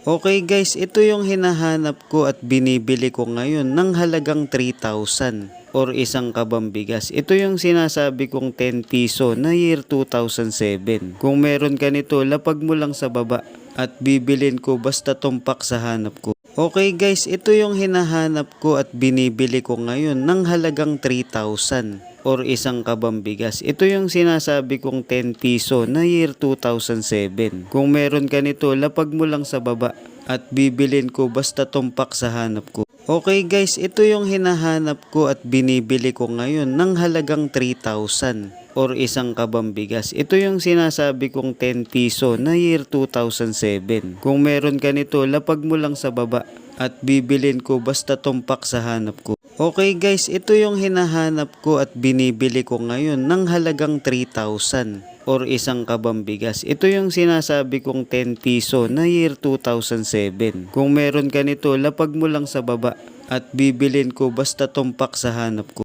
Okay guys, ito yung hinahanap ko at binibili ko ngayon ng halagang 3,000 or isang kabambigas. Ito yung sinasabi kong 10 piso na year 2007. Kung meron ka nito, lapag mo lang sa baba at bibilin ko basta tumpak sa hanap ko. Okay guys, ito yung hinahanap ko at binibili ko ngayon ng halagang 3,000 or isang kabambigas. Ito yung sinasabi kong 10 piso na year 2007. Kung meron ka nito, lapag mo lang sa baba at bibilin ko basta tumpak sa hanap ko. Okay guys, ito yung hinahanap ko at binibili ko ngayon ng halagang 3,000 or isang kabambigas. Ito yung sinasabi kong 10 piso na year 2007. Kung meron ka nito, lapag mo lang sa baba at bibilin ko basta tumpak sa hanap ko. Okay guys, ito yung hinahanap ko at binibili ko ngayon ng halagang 3,000 or isang kabambigas. Ito yung sinasabi kong 10 piso na year 2007. Kung meron ka nito, lapag mo lang sa baba at bibilin ko basta tumpak sa hanap ko.